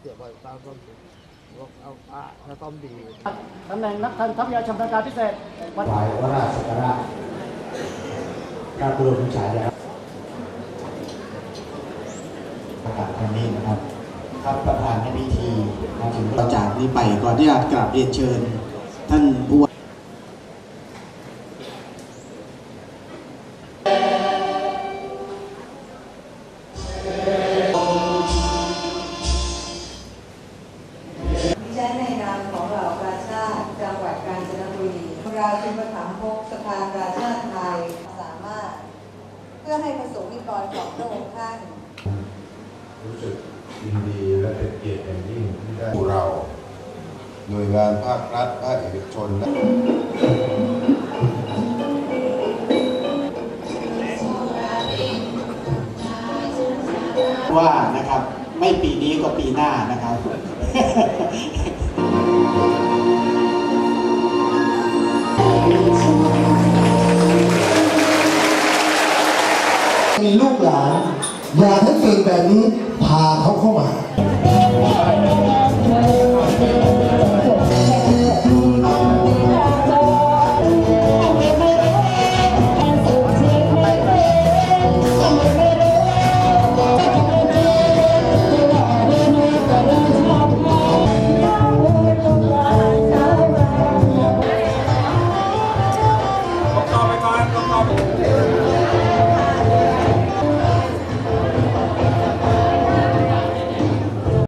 เสียบไว้ตามต้นบอกเอาอะถ้าต้อมดีตำแหน่งนักทันทัพยาชำนาญการพิเศษวันถวายวราชการะพระบรมฉายาประกาศครั้งนี้นะครับครับประธานในพิธีมาถึงต่อจากนี้ไปก่อนที่จะกราบเรียนเชิญ ท่านผู้ ติจังหวัดกาญจนบุรีราชุปถัมภกสภากาชาติไทยสามารถ เพื่อให้ประสงค์นิกรของพระองค์ท่าน รู้สึกยินดีและเป็นเกียรติอย่างยิ่งที่ได้เราหน่วยงานภาครัฐภาคเอกชนและว่านะครับ ไม่ปีนี้ก็ปีหน้านะครับ มีลูกหลาน อยากให้เก่งแบบนี้พาเขาเข้ามา